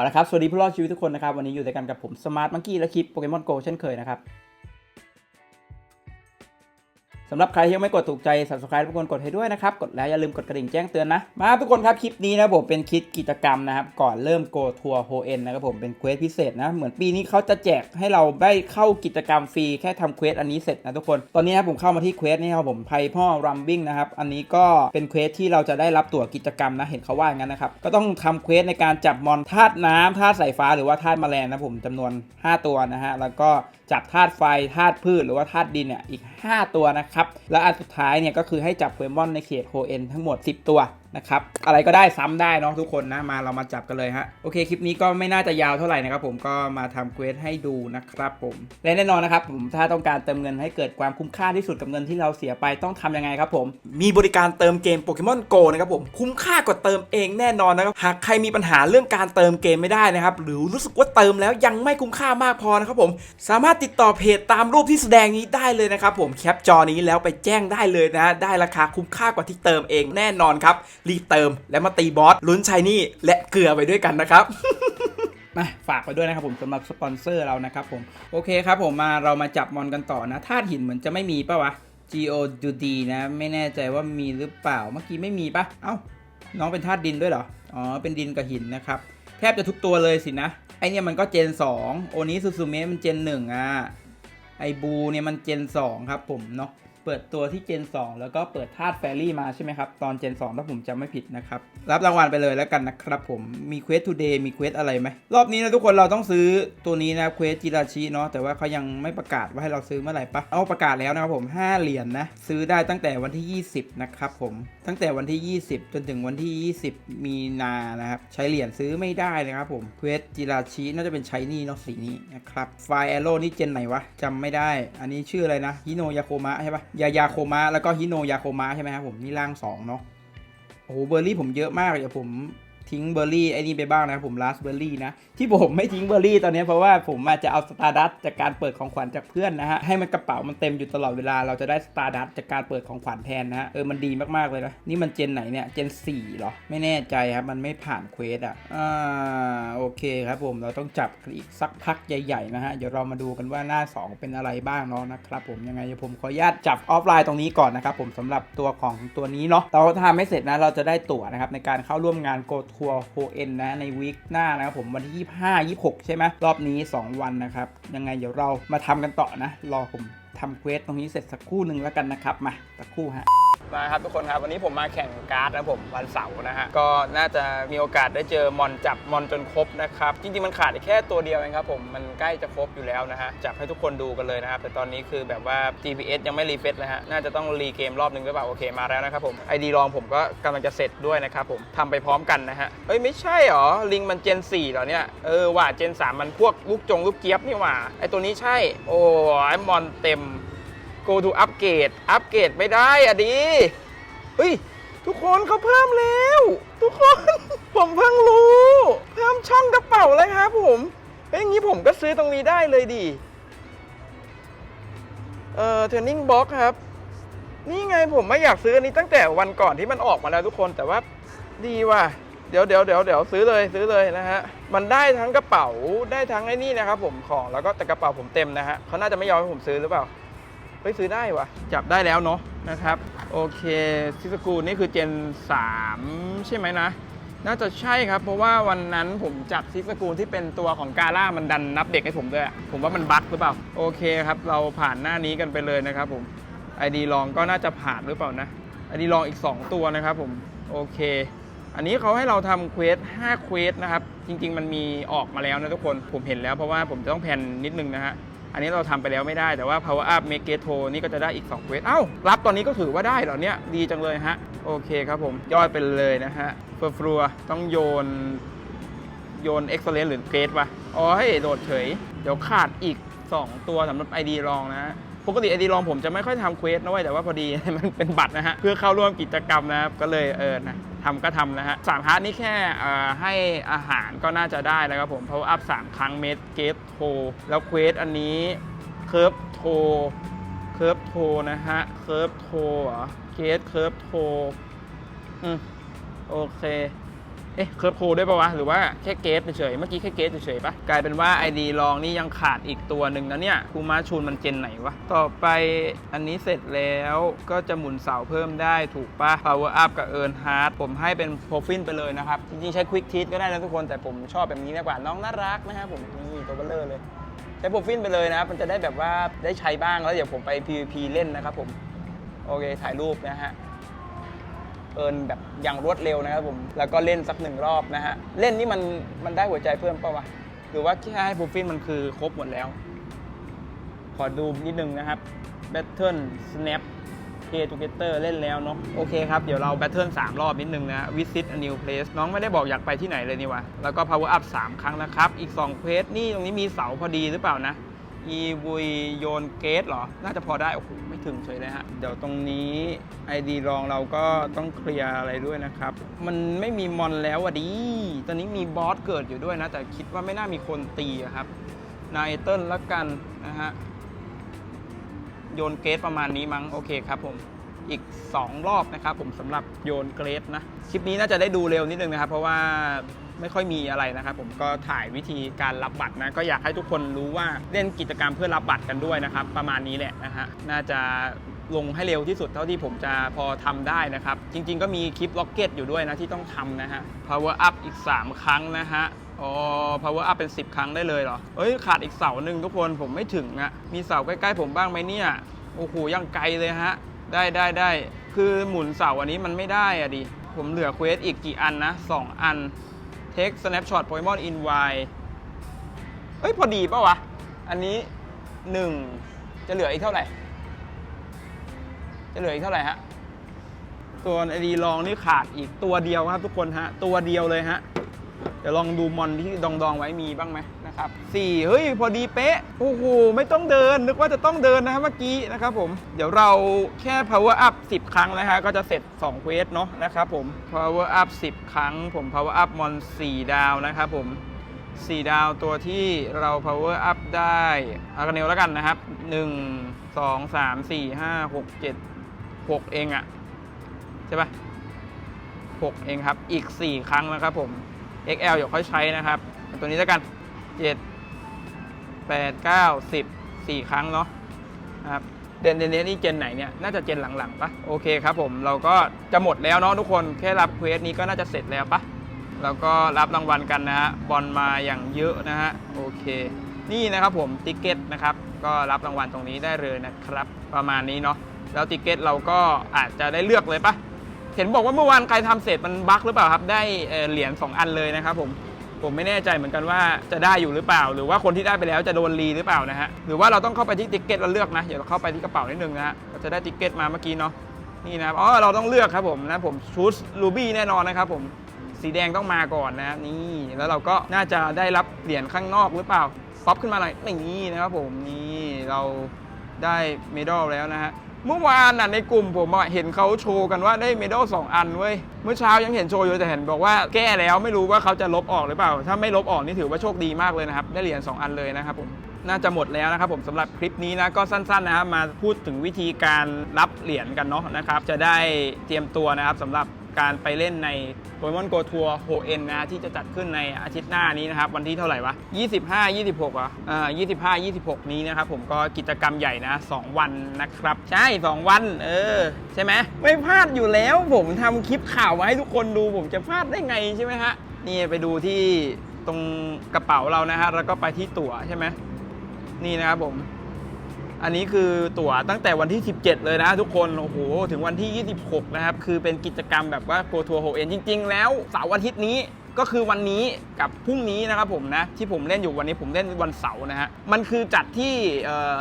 เอาละครับ สวัสดีผู้รอดชีวิตทุกคนนะครับ วันนี้อยู่ด้วยกันกับผมสมาร์ทมังกี้และคลิปโปเกมอนโกเช่นเคยนะครับ สำหรับใครที่ยังไม่กดถูกใจ subscribe ทุกคนกดให้ด้วยนะครับ กดแล้วอย่าลืมกดกระดิ่งแจ้งเตือนนะ มาทุกคนครับ คลิปนี้นะผมเป็นคลิปกิจกรรมนะครับ ก่อนเริ่มโกทัวร์โฮเอ็นนะครับผมเป็นเควสพิเศษนะ เหมือนปีนี้เขาจะแจกให้เราได้เข้ากิจกรรมฟรีแค่ทำเควสอันนี้เสร็จนะทุกคน ตอนนี้นะผมเข้ามาที่เควสนี่ครับผมไพพ่อรัมบิ้งนะครับ อันนี้ก็เป็นเควสที่เราจะได้รับตั๋วกิจกรรมนะ เห็นเขาว่าอย่างนั้นนะครับ ก็ต้องทำเควสในการจับมอนธาตุน้ำธาตุสายฟ้าหรือว่าธาตุแมลงนะผมจำนวน 5 ตัวนะฮะแล้วก็ จับธาตุไฟธาตุพืชหรือว่าธาตุดินเนี่ยอีก 5 ตัวนะครับ และอันสุดท้ายเนี่ยก็คือให้จับโปเกมอนในเขตโฮเอ็นทั้งหมด 10 ตัว นะครับ อะไรก็ได้ซ้ำได้เนาะทุกคนนะมาเรามาจับกันเลยฮะโอเคคลิปนี้ก็ไม่น่าจะยาวเท่าไหร่นะครับผมก็มาทำเควสให้ดูนะครับผมและแน่นอนนะครับผมถ้าต้องการเติมเงินให้เกิดความคุ้มค่าที่สุดกับเงินที่เราเสียไปต้องทำยังไงครับผมมีบริการเติมเกมโปเกมอนโกนะครับผมคุ้มค่ากว่าเติมเองแน่นอนนะครับหากใครมีปัญหาเรื่องการเติมเกมไม่ได้นะครับหรือรู้สึกว่าเติมแล้วยังไม่คุ้มค่ามากพอนะครับผมสามารถติดต่อเพจตามรูปที่แสดงนี้ได้เลยนะครับผมแคปจอนี้แล้วไปแจ้งได้เลยนะได้ราคาคุ้มค่ากว่าที่เติมเองแน่นอนครับรีบเติม และมาตีบอสลุ้นชายนี่และเกลือไปด้วยกันนะครับมาฝากไปด้วยนะครับผมสำหรับสปอนเซอร์เรานะครับผมโอเคครับผมมาเรามาจับมอนกันต่อนะธาตุหินเหมือนจะไม่มีปะวะ G O D D นะ ไม่แน่ใจว่ามีหรือเปล่าเมื่อกี้ไม่มีปะเอ้าน้องเป็นธาตุดินด้วยเหรออ๋อเป็นดินกับหินนะครับแทบจะทุกตัวเลยสินะไอเนี่ยมันก็เจน 2 โอนี้ซูซูเมะมันเจน 1 อะไอบูเนี่ยมันเจน 2 ครับผมเนาะ ปิดตัวที่เจน 2 แล้วก็เปิดธาตุแฟรี่มาใช่ไหมครับ ตอนเจน 2 ถ้าผมจำไม่ผิดนะครับ รับรางวัลไปเลยแล้วกันนะครับผมมีเควสทูเดย์มีเควสอะไรไหม รอบนี้นะทุกคนเราต้องซื้อตัวนี้นะเควสจิราชิเนาะแต่ว่าเขายังไม่ประกาศว่าให้เราซื้อเมื่อไหร่ปะเอาประกาศแล้วนะครับผม 5 เหรียญนนะ ซื้อได้ตั้งแต่วันที่ 20 นะครับผมตั้งแต่วันที่ 20 จนถึงวันที่ 20 มีนานะครับใช้เหรียญซื้อไม่ได้นะครับผมเควสจิราชิน่าจะเป็นใช้นี่เนาะสีนี้นะครับไฟแอโร่นี่เจนไหนวะจำไม่ได้ อันนี้ชื่ออะไรนะฮิโนยาโคมะใช่ปะยายาโคมะแล้วก็ฮิโนยาโคมะใช่ไหมครับผมนี่ร่างสองเนาะโอ้โหเบอร์รี่ผมเยอะมากเดี๋ยวผม ทิ้งเบอร์รี่ไอ้นี่ไปบ้างนะผมลาสเบอร์รี่นะที่ผมไม่ทิ้งเบอร์รี่ตอนนี้เพราะว่าผมอาจจะเอาสตาร์ดัตจากการเปิดของขวัญจากเพื่อนนะฮะให้มันกระเป๋ามันเต็มอยู่ตลอดเวลาเราจะได้สตาร์ดัตจากการเปิดของขวัญแทนนะฮะเออมันดีมากๆเลยนะนี่มันเจนไหนเนี่ยเจน4เหรอไม่แน่ใจครับมันไม่ผ่านเควสอะอ่าโอเคครับผมเราต้องจับอีกสักพักใหญ่ๆนะฮะเดี๋ยวเรามาดูกันว่าหน้า 2 เป็นอะไรบ้างเนาะนะครับผมยังไงเดี๋ยวผมขออนุญาตจับออฟไลน์ตรงนี้ก่อนนะครับผมสำหรับตัวของตัวนี้เนาะเราทำให้เสร็จนะเราจะได้ตั๋วนะครับในการเข้าร่วมงานโกทัวร์โฮเอ็นนะในวีคหน้านะครับผมวันที่ 25 26 ใช่ไหมรอบนี้ 2 วันนะครับ ยังไงเดี๋ยวเรามาทำกันต่อนะ รอผมทำเควสตรงนี้เสร็จสักครู่หนึ่งแล้วกันนะครับ มาสักครู่ฮะ มาครับทุกคนครับวันนี้ผมมาแข่งการ์ดนะผมวันเสาร์นะฮะก็น่าจะมีโอกาสได้เจอมอนจับมอนจนครบนะครับจริงๆมันขาดอีกแค่ตัวเดียวเองครับผมมันใกล้จะครบอยู่แล้วนะฮะจับให้ทุกคนดูกันเลยนะครับแต่ตอนนี้คือแบบว่า GPS ยังไม่รีเฟซเลยฮะน่าจะต้องรีเกมรอบหนึ่งหรือเปล่าโอเคมาแล้วนะครับผม ID รองผมก็กำลังจะเสร็จด้วยนะครับผมทำไปพร้อมกันนะฮะเอ้ยไม่ใช่หรอลิงมันเจน4เหรอเนี่ยเออว่าเจน3มันพวกลูกจงลูกเจี๊ยบนี่หว่าไอตัวนี้ใช่โอ้ไอมอนเต็ม go to อัปเกรดอัปเกรดไม่ได้อะดีเฮ้ย ทุกคนเขาเพิ่มแล้ว ทุกคน ผมเพิ่งรู้ เพิ่มช่องกระเป๋าเลยครับผมเฮ้ยอย่างนี้ผมก็ซื้อตรงนี้ได้เลยดิเอ่อเทรนนิ่งบ็อกครับ นี่ไงผมไม่อยากซื้ออันนี้ตั้งแต่วันก่อนที่มันออกมาแล้วทุกคนแต่ว่าดีว่ะ เดี๋ยวเดี๋ยวเดี๋ยวเดี๋ยวซื้อเลยซื้อเลยนะฮะ มันได้ทั้งกระเป๋าได้ทั้งไอ้นี่นะครับผมของแล้วก็แต่กระเป๋าผมเต็มนะฮะเขาน่าจะไม่ยอมให้ผมซื้อหรือเปล่า ไปซื้อได้วะจับได้แล้วเนาะนะครับ โอเคซิสกูนี่คือเจน 3 ใช่ไหมนะ น่าจะใช่ครับ เพราะว่าวันนั้นผมจับซิสกูที่เป็นตัวของกาล่ามันดันนับเด็กให้ผมด้วย ผมว่ามันบั๊กหรือเปล่า โอเคครับ เราผ่านหน้านี้กันไปเลยนะครับผม ID ลองก็น่าจะผ่านหรือเปล่านะ ID ลองอีก 2 ตัวนะครับผมโอเค อันนี้เขาให้เราทำเควส5เควสนะครับ จริง ๆ มันมีออกมาแล้วนะทุกคนผมเห็นแล้วเพราะว่าผมจะต้องแพนนิดนึงนะฮะ อันนี้เราทำไปแล้วไม่ได้แต่ว่า power up make g a t o นี่ก็จะได้อีก2เควสเอ้า รับตอนนี้ก็ถือว่าได้เหรอเนี่ย ดีจังเลยฮะ โอเคครับผมย่อยไปเลยนะฮะเฟอร์ฟลัวต้องโยน โยน excellent หรือเกรดวะอ๋อให้โดดเฉย เดี๋ยวขาดอีก 2 ตัวสำหรับ ID รองนะฮะ ปกติ ID รองผมจะไม่ค่อยทำเควสนะเว้ยแต่ว่าพอดี มันเป็นบัตรนะฮะ เพื่อเข้าร่วมกิจกรรมนะครับก็เลยเออนะทำก็ทำนะฮะสามพาร์ทนี้แค่ให้อาหารก็น่าจะได้แล้วครับผมเพราะอัพสามครั้งเมดเกตโทแล้วเควสอันนี้เคิร์ฟโทเคิร์ฟโทนะฮะเคิร์ฟโทเหรอเกตเคิร์ฟโทอืมโอเค เอ๊ะเคิร์ฟโคด้วยปะวะ หรือว่าแค่เกสเฉยเมื่อกี้แค่เกสเฉยปะกลายเป็นว่า ID ลองนี่ยังขาดอีกตัวหนึ่งนะเนี่ยคูมาชูนมันเจนไหนวะ ต่อไปอันนี้เสร็จแล้วก็จะหมุนเสาเพิ่มได้ถูกปะ Power Up กับ Earn Hard ผมให้เป็นโ r รฟินไปเลยนะครับ จริงๆ ใช้ Quick Teeth ก็ได้นะทุกคนแต่ผมชอบแบบนี้มากกว่าน้องน่ารักนะครับผมนี่ตัวเบลเลอร์เลยใช้โ r รฟินไปเลยนะครับมันจะได้แบบว่าได้ใช้บ้างแล้วเดี๋ยวผมไป PVP เล่นนะครับผมโอเคถ่ายรูปนะฮะ เอินแบบอย่างรวดเร็วนะครับผม แล้วก็เล่นสักหนึ่งรอบนะฮะ เล่นนี่มันมันได้หัวใจเพิ่มป่าวะ หรือว่าแค่ให้ฟูฟินมันคือครบหมดแล้ว ขอดูนิดนึงนะครับ Battle Snap p a y Together เล่นแล้วเนาะโอเคครับ เดี๋ยวเรา Battle 3รอบนิดนึงนะ Visit a new place น้องไม่ได้บอกอยากไปที่ไหนเลยนี่วะ แล้วก็ Power Up 3 ครั้งนะครับ อีก 2เควสนี่ตรงนี้มีเสาพอดีหรือเปล่านะ อีวุยโยนเกตเหรอ น่าจะพอได้ โอ้โห ถึงเฉยเลยฮะ เดี๋ยวตรงนี้ ID รองเราก็ต้องเคลียร์อะไรด้วยนะครับ มันไม่มีมอนแล้วอะดีตอนนี้มีบอสเกิดอยู่ด้วยนะ แต่คิดว่าไม่น่ามีคนตีครับ นายเติ้ลละกันนะฮะ โยนเกรดประมาณนี้มั้ง โอเคครับผม อีก 2 รอบนะครับผมสำหรับโยนเกรดนะ คลิปนี้น่าจะได้ดูเร็วนิดนึงนะครับ เพราะว่า ไม่ค่อยมีอะไรนะครับผมก็ถ่ายวิธีการรับบัตรนะก็อยากให้ทุกคนรู้ว่าเล่นกิจกรรมเพื่อรับบัตรกันด้วยนะครับ ประมาณนี้แหละนะฮะน่าจะลงให้เร็วที่สุดเท่าที่ผมจะพอทำได้นะครับ จริง ๆ ก็มีคลิปล็อกเก็ตอยู่ด้วยนะที่ต้องทำนะฮะ power up อีก 3 ครั้งนะฮะอ๋อ power up เป็น 10 ครั้งได้เลยเหรอ เอ้ย ขาดอีกเสาหนึ่งทุกคนผมไม่ถึงอะมีเสาใกล้ๆผมบ้างไหมเนี่ย โอ้โห ยังไกลเลยฮะ ได้ได้ได้ คือหมุนเสาอันนี้มันไม่ได้อะดิ ผมเหลือเควสอีกกี่อันนะ 2 อัน take snapshot Pokemon in Y เอ้ย พอดีปะวะ อันนี้ 1 จะเหลืออีกเท่าไหร่ จะเหลืออีกเท่าไหร่ฮะ ตัวไอดีลองนี่ขาดอีกตัวเดียวครับทุกคนฮะ ตัวเดียวเลยฮะ เดี๋ยวลองดูมอนที่ดองดองๆไว้มีบ้างไหมนะครับสี่เฮ้ยพอดีเป๊ะโอ้โหไม่ต้องเดินนึกว่าจะต้องเดินนะครับเมื่อกี้นะครับผมเดี๋ยวเราแค่ power up 10 ครั้งนะฮะก็จะเสร็จ2เควสเนาะนะครับผม power up 10 ครั้ง ผม power up มอน4ดาวนะครับผม4 ดาวตัวที่เรา power up ได้อากาเนลแล้วกันนะครับ 1 2 3 4 5 6 7 6 เองอะใช่ปะ6 เองครับ อีก 4 ครั้งนะครับผม XL เดี๋ยวค่อยใช้นะครับ ตัวนี้แล้วกัน 7 8 9 10 4 ครั้งเนาะครับเดนเดนเดนนี่เจนไหนเนี่ยน่าจะเจนหลังๆปะโอเคครับผมเราก็จะหมดแล้วเนาะทุกคนแค่รับเควสนี้ก็น่าจะเสร็จแล้วปะแล้วก็รับรางวัลกันนะฮะบอลมาอย่างเยอะนะฮะโอเค นี่นะครับผมติเกตนะครับก็รับรางวัลตรงนี้ได้เลยนะครับ ประมาณนี้เนาะแล้วติเกตเราก็อาจจะได้เลือกเลยปะ ห็นบอกว่าเมื่อวานใครทำเสร็จมันบั๊กหรือเปล่าครับ ได้เเหรียญ2อันเลยนะครับผมผมไม่แน่ใจเหมือนกันว่าจะได้อยู่หรือเปล่า หรือว่าคนที่ได้ไปแล้วจะโดนรีหรือเปล่านะฮะหรือว่าเราต้องเข้าไปที่ติ๊กเก็ตแล้วเลือกนะเดี๋ยวเราเข้าไปที่กระเป๋านิดนึงนะฮะเราจะได้ติ๊กเก็ตมาเมื่อกี้เนาะนี่นะครับอ๋อเราต้องเลือกครับผมนะผมชูสลูบี้แน่นอนนะครับผมสีแดงต้องมาก่อนนะนี่แล้วเราก็น่าจะได้รับเหรียญข้างนอกหรือเปล่าป๊อปขึ้นมาหน่อยนี่นะครับผมนี่เราได้เมดัลแล้วนะฮะ เมื่อวานน่ะในกลุ่มผมอะเห็นเขาโชว์กันว่าได้เมดัลสองอันเว้ย เมื่อเช้ายังเห็นโชว์อยู่แต่เห็นบอกว่าแก้แล้วไม่รู้ว่าเขาจะลบออกหรือเปล่า ถ้าไม่ลบออกนี่ถือว่าโชคดีมากเลยนะครับ ได้เหรียญ2อันเลยนะครับผม น่าจะหมดแล้วนะครับผมสำหรับคลิปนี้นะก็สั้นๆนะครับมาพูดถึงวิธีการรับเหรียญกันเนาะนะครับ จะได้เตรียมตัวนะครับสำหรับ การไปเล่นในโปเกมอนโกทัวร์โฮเอ็นนะที่จะจัดขึ้นในอาทิตย์หน้านี้นะครับ วันที่เท่าไหร่วะ 25 26อะอ่า25 26 นี้นะครับผมก็กิจกรรมใหญ่นะ 2 วันนะครับ ใช่ 2 วัน เออ ใช่ไหมไม่พลาดอยู่แล้ว ผมทำคลิปข่าวมาให้ทุกคนดูผมจะพลาดได้ไงใช่ไหมฮะนี่ไปดูที่ตรงกระเป๋าเรานะฮะแล้วก็ไปที่ตั๋วใช่ไหมนี่นะครับผม อันนี้คือตั๋วตั้งแต่วันที่ 17 เลยนะทุกคน โอ้โห ถึงวันที่ 26 นะครับ คือเป็นกิจกรรมแบบว่าโกทัวร์โฮเอ็นจริง ๆ แล้วเสาร์อาทิตย์นี้ก็คือวันนี้กับพรุ่งนี้นะครับผมนะ ที่ผมเล่นอยู่วันนี้ผมเล่นวันเสาร์นะฮะ มันคือจัดที่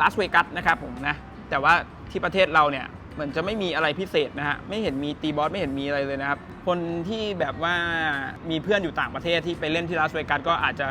ลาสเวกัสนะครับผมนะ แต่ว่าที่ประเทศเราเนี่ยเหมือนจะไม่มีอะไรพิเศษนะฮะ ไม่เห็นมีตีบอสไม่เห็นมีอะไรเลยนะครับ คนที่แบบว่ามีเพื่อนอยู่ต่างประเทศที่ไปเล่นที่ลาสเวกัสก็อาจจะ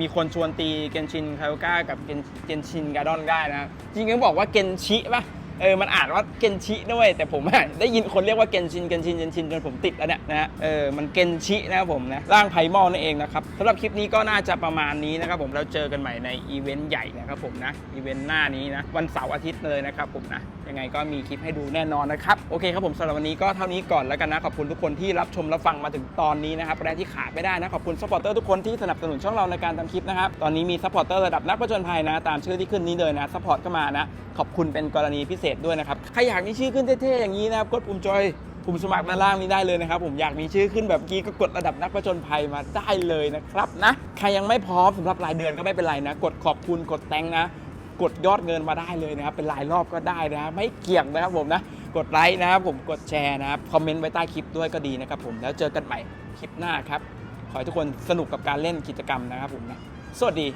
มีคนชวนตีเกนชินคาโก้ากับเกนเกนชินการ์ดอนได้นะ จริงๆบอกว่าเกนชิป่ะ เออมันอ่านว่าเกนชิด้วยแต่ผมอะได้ยินคนเรียกว่าเกนชินเกนชินเกนชินจนผมติดแล้วเนี่ยนะฮะเออมันเกนชินะครับผมนะร่างไพมอลนั่นเองนะครับสำหรับคลิปนี้ก็น่าจะประมาณนี้นะครับผมเราเจอกันใหม่ในอีเวนต์ใหญ่นะครับผมนะอีเวนต์หน้านี้นะวันเสาร์อาทิตย์เลยนะครับผมนะยังไงก็มีคลิปให้ดูแน่นอนนะครับโอเคครับผมสำหรับวันนี้ก็เท่านี้ก่อนแล้วกันนะขอบคุณทุกคนที่รับชมรับฟังมาถึงตอนนี้นะครับและที่ขาดไม่ได้นะขอบคุณซัพพอร์เตอร์ทุกคนที่สนับสนุนช่องเราในการทำคลิปนะครับตอนนี้มีซัพพอร์เตอร์ระดับนักประจนภัยนะตามชื่อที่ขึ้นนี้เลยนะซัพพอร์ตเข้ามานะขอบคุณเป็นกรณีพิเศษด้วยนะครับใครอยากมีชื่อขึ้นเท่ๆอย่างนี้นะครับกดปุ่มจอยปุ่มสมัครด้านล่างนี้ได้เลยนะครับผมอยากมีชื่อขึ้นแบบกี้ก็กดระดับนักประจนภัยมาได้เลยนะครับนะใครยังไม่พร้อมสำหรับรายเดือนก็ไม่เป็นไรนะ กดขอบคุณกดแตงนะ กดยอดเงินมาได้เลยนะครับเป็นรายรอบก็ได้นะไม่เกี่ยงนะครับผมนะกดไลค์นะครับผมกดแชร์นะครับคอมเมนต์ไว้ใต้คลิปด้วยก็ดีนะครับผมแล้วเจอกันใหม่คลิปหน้าครับขอให้ทุกคนสนุกกับการเล่นกิจกรรมนะครับผมนะสวัสดี